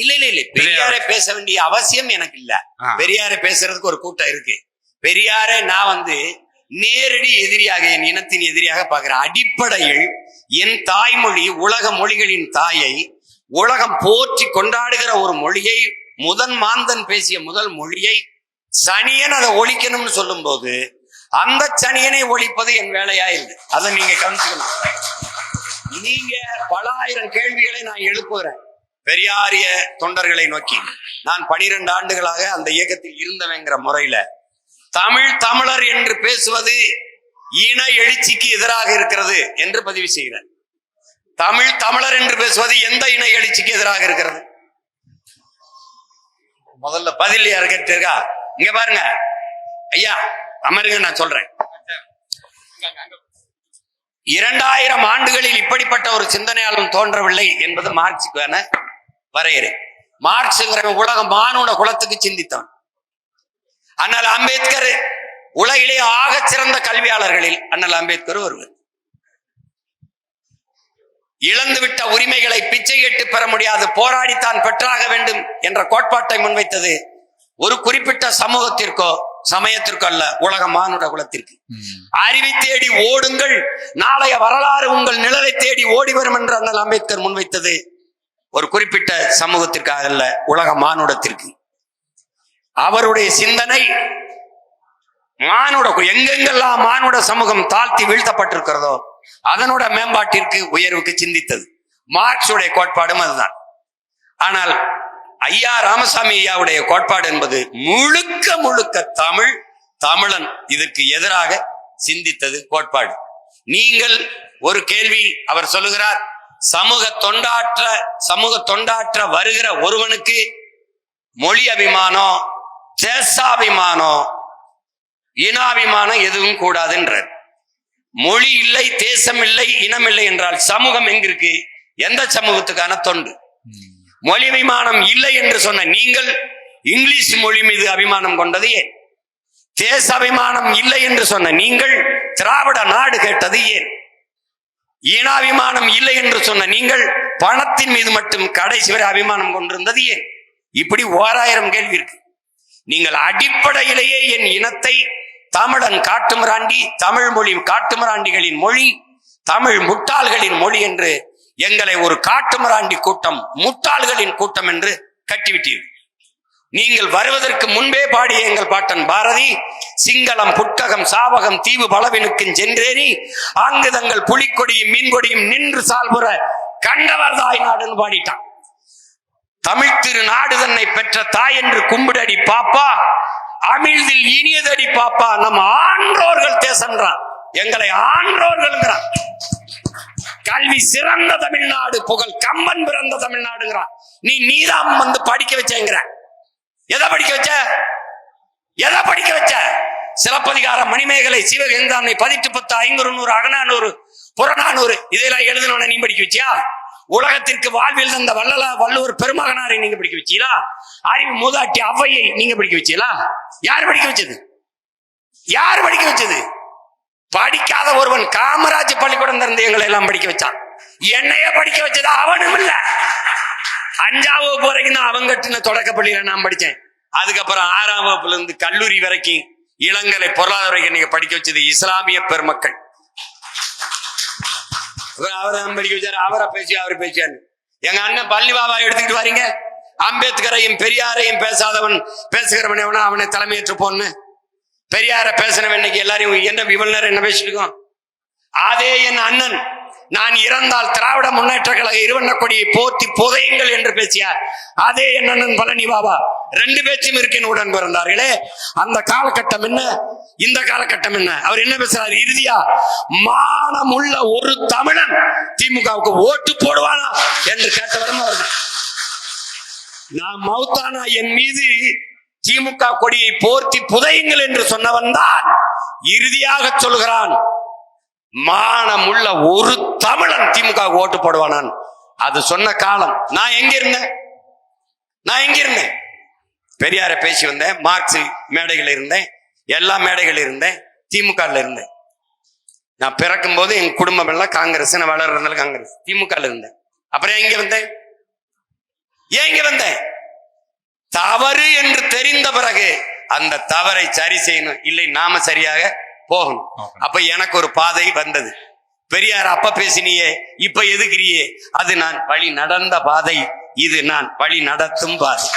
இல்ல இல்ல இல்ல. பெரியாரை பேச வேண்டிய அவசியம் எனக்கு இல்ல. பெரியாரை பேசுறதுக்கு ஒரு கூட்டம் இருக்கு. பெரியாரை நான் வந்து நேரடி எதிரியாக என் இனத்தின் எதிரியாக பார்க்கிறேன் அடிப்படையில் என் தாய்மொழி உலக மொழிகளின் தாயை உலகம் போற்றி கொண்டாடுகிற ஒரு மொழியை முதன் மாந்தன் பேசிய முதல் மொழியை சனியன் அதை ஒழிக்கணும்னு சொல்லும்போது அந்த சனியனை ஒழிப்பது என் வேலையா இல்லை? அதை நீங்க கவனிச்சுக்கணும். நீங்க பல ஆயிரம் கேள்விகளை நான் எழுப்புகிறேன். பெரியாரிய தொண்டர்களை நோக்கி நான் பனிரெண்டு ஆண்டுகளாக அந்த இயக்கத்தில் இருந்தவங்கிற முறையில தமிழ் தமிழர் என்று பேசுவது இன எழுச்சிக்கு எதிராக இருக்கிறது என்று பதிவு செய்கிறேன். தமிழ் தமிழர் என்று பேசுவது எந்த இன எழுச்சிக்கு எதிராக இருக்கிறது? முதல்ல பதில் யாரு கேட்டிருக்கா? இங்க பாருங்க. ஐயா அமருங்க நான் சொல்றேன். இரண்டாயிரம் ஆண்டுகளில் இப்படிப்பட்ட ஒரு சிந்தனையாளன் தோன்றவில்லை என்பது மார்க்சுக்கான வரையறை. மார்க்சுங்கிற உலக மானுட குலத்துக்கு சிந்தித்தான். அண்ணல் அம்பேத்கர் உலகிலே ஆகச் சிறந்த கல்வியாளர்களில் அண்ணல் அம்பேத்கர் ஒருவர். இழந்துவிட்ட உரிமைகளை பிச்சை கேட்டு பெற முடியாது போராடித்தான் பெற்றாக வேண்டும் என்ற கோட்பாட்டை முன்வைத்தது ஒரு குறிப்பிட்ட சமூகத்திற்கோ சமயத்திற்கோ அல்ல உலக மானுட குலத்திற்கு. அறிவை தேடி ஓடுங்கள் நாளைய வரலாறு உங்கள் நிழலை தேடி ஓடி வரும் என்று அண்ணல் அம்பேத்கர் முன்வைத்தது. ஒரு குறிப்பிட்ட சமூகத்திற்காக அல்ல உலக மானுடத்திற்கு. அவருடைய சிந்தனை மானுட எங்கெங்கெல்லாம் மானுட சமூகம் தாழ்த்தி வீழ்த்தப்பட்டிருக்கிறதோ அதனோட மேம்பாட்டிற்கு உயர்வுக்கு சிந்தித்தது. மார்க்ஸுடைய கோட்பாடும் அதுதான். ஆனால் ஐயா ராமசாமி ஐயாவுடைய கோட்பாடு என்பது முழுக்க முழுக்க தமிழ் தமிழன் இதற்கு எதிராக சிந்தித்தது கோட்பாடு. நீங்கள் ஒரு கேள்வி அவர் சொல்லுகிறார் சமூக தொண்டாற்ற சமூக தொண்டாற்ற வருகிற ஒருவனுக்கு மொழி அபிமானம் தேசாபிமானம் இனாபிமானம் எதுவும் கூடாதுன்ற மொழி இல்லை தேசம் இல்லை இனம் இல்லை என்றால் சமூகம் எங்கிருக்கு? எந்த சமூகத்துக்கான தொண்டு? மொழி அபிமானம் இல்லை என்று சொன்ன நீங்கள் இங்கிலீஷ் மொழி மீது அபிமானம் கொண்டது ஏன்? தேச அபிமானம் இல்லை என்று சொன்ன நீங்கள் திராவிட நாடு கேட்டது ஏன்? ஈனாபிமானம் இல்லை என்று சொன்ன நீங்கள் பணத்தின் மீது மட்டும் கடைசி வரை அபிமானம் கொண்டிருந்தது ஏன்? இப்படி ஓராயிரம் கேள்வி இருக்கு. நீங்கள் அடிப்படையிலேயே என் இனத்தை தமிழன் காட்டுமிராண்டி தமிழ் மொழி காட்டுமிராண்டிகளின் மொழி தமிழ் முட்டாள்களின் மொழி என்று எங்களை ஒரு காட்டுமிராண்டி கூட்டம் முட்டாள்களின் கூட்டம் என்று கட்டிவிட்டீர்கள். நீங்கள் வருவதற்கு முன்பே பாடிய எங்கள் பாட்டன் பாரதி. சிங்களம் புட்ககம் சாவகம் தீவு பலவினுக்கும் சென்றேறி அங்கு தங்கள் புலிக்கொடியும் மீன்கொடியும் நின்று சால்புற கண்டவர் தாய் நாடுன்னு பாடிட்டான். தமிழ் திரு நாடு தன்னை பெற்ற தாய் என்று கும்பிடடி பாப்பா. அமிழ்தில் இனியதடி பாப்பா. நம் ஆன்றோர்கள் தேசன்றான். எங்களை ஆன்றோர்கள்ங்கிறான். கல்வி சிறந்த தமிழ்நாடு புகழ் கம்பன் பிறந்த தமிழ்நாடுங்கிறான். நீ நீதாம் வந்து படிக்க வச்சேங்கிற. எதை படிக்க வச்ச? எதை படிக்க வச்ச? சிலப்பதிகார மணிமேகலை சிவகங்கானை பதிட்டு பத்து ஐநூறு நூறு அகநானூறு புறநானூறு இதெல்லாம் எழுதினவன நீ படிக்க வச்சியா? உலகத்திற்கு வாழ்வில் தந்த வல்லல வள்ளுவர் பெருமகனாரை நீங்க படிக்க வச்சீங்களா அறிவு மூதாட்டி அவ்வையை நீங்க படிக்க வச்சீங்களா யார் படிக்க வச்சது? யார் படிக்க வச்சது? படிக்காத ஒருவன் காமராஜ் பள்ளிக்கூடம் திறந்து எங்களை எல்லாம் படிக்க வச்சான். என்னைய படிக்க வச்சது? அவனும் இல்லை அஞ்சாம் வகுப்பு வரைக்கும் தான் அவங்க கட்டின தொடக்கப்பள்ளியில நான் படித்தேன். அதுக்கப்புறம் ஆறாம் வகுப்புல இருந்து கல்லூரி வரைக்கும் இளங்கலை பொருளாதார வரைக்கும் நீங்க படிக்க வச்சது இஸ்லாமிய பெருமக்கள். அவரை படிக்க வச்சாரு. அவரை பேசி அவர் பேசியாரு எங்க அண்ணன் பள்ளி பாபா எடுத்துக்கிட்டு வரீங்க. அம்பேத்கரையும் பெரியாரையும் பேசாதவன் பேசுகிறவன் எவனா அவனை தலைமையேற்று போன்னு. பெரியார பேசினவன் இன்னைக்கு எல்லாரையும் என்ன இவ்வளவு நேரம் என்ன பேசிட்டு இருக்கோம்? அதே என் அண்ணன் நான் இறந்தால் திராவிட முன்னேற்ற கழக இருவண்ண கொடியை போர்த்தி புதையுங்கள் என்று பேசியார். அதே என்னன்னு பழனி பாபா. ரெண்டு பேச்சும் இருக்கேன் உடன் பிறந்தார்களே. அந்த காலகட்டம் என்ன? இந்த காலகட்டம் என்ன? அவர் என்ன பேசுறாரு? இறுதியா மானம் உள்ள ஒரு தமிழன் திமுகவுக்கு ஓட்டு போடுவானா என்று கேட்டவரும் அவர்கள் நான் மௌத்தானா? என் மீது திமுக கொடியை போர்த்தி புதையுங்கள் என்று சொன்னவன் தான் இறுதியாக சொல்கிறான் மானமுள்ள ஒரு தமிழன் திமுக ஓட்டு போடுவானான் அது சொன்ன காலம். நான் எங்க இருந்தேன்? நான் எங்க இருந்தேன்? பெரியார பேசி வந்தேன். மார்க்ஸ் மேடைகள் இருந்தேன். எல்லா மேடைகள் இருந்தேன். திமுக இருந்தேன். நான் பிறக்கும் போது என் குடும்பம் எல்லாம் காங்கிரஸ் நான் வளர்றதுனால காங்கிரஸ். திமுக இருந்தேன். அப்புறம் எங்க இருந்தேன் ஏன் இங்க வந்தேன்? தவறு என்று தெரிந்த பிறகு அந்த தவறை சரி செய்யணும். இல்லை நாம சரியாக போகணும். அப்ப எனக்கு ஒரு பாதை வந்தது. பெரியார் அப்ப பேசினியே இப்ப எதுக்குறியே? அது நான் வழி நடந்த பாதை. இது நான் வழி நடத்தும் பாதை.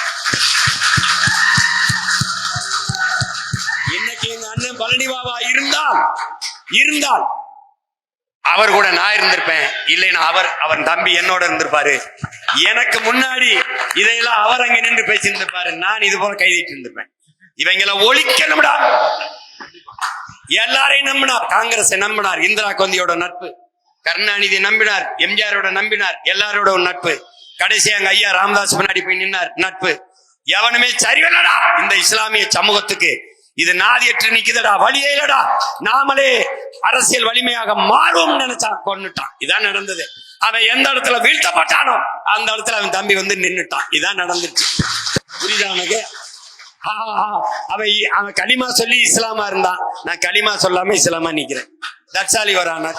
இன்னைக்கு எங்க அண்ணன் பழனி பாபா இருந்தால் இருந்தால் அவர் கூட நான் இருந்திருப்பேன். இல்லைன்னா அவர் அவன் தம்பி என்னோட இருந்திருப்பாரு. எனக்கு முன்னாடி இதையெல்லாம் அவர் அங்க நின்று பேசியிருந்திருப்பாரு. நான் இது போல கைதிட்டு இருந்திருப்பேன் இவங்களை ஒழிக்கணும்டா. எல்லாரையும் நம்பினார். காங்கிரஸை நம்பினார். இந்திரா காந்தியோட நட்பு. கருணாநிதி நம்பினார். எம்ஜிஆரோட நம்பினார். எல்லாரோட ஒரு நட்பு. கடைசி அங்க ஐயா ராமதாஸ் முன்னாடி போய் நின்னார். நட்பு. எவனுமே சரிவில்லடா. இந்த இஸ்லாமிய சமூகத்துக்கு இது நாதியற்று நிக்குதடா. வழியே இல்லடா. நாமளே அரசியல் வலிமையாக மாறுவோம் நினைச்சான் கொன்னுட்டான். இதான் நடந்தது. அவன் எந்த இடத்துல வீழ்த்தப்பட்டானோ அந்த இடத்துல அவன் தம்பி வந்து நின்னுட்டான். இதான் நடந்துச்சு. புரியுதா உனக்கு? அவன் அவன் களிமா சொல்லி இஸ்லாமா இருந்தான். நான் களிமா சொல்லாம இஸ்லாமா நிக்கிறேன். தட்சாலி வரானா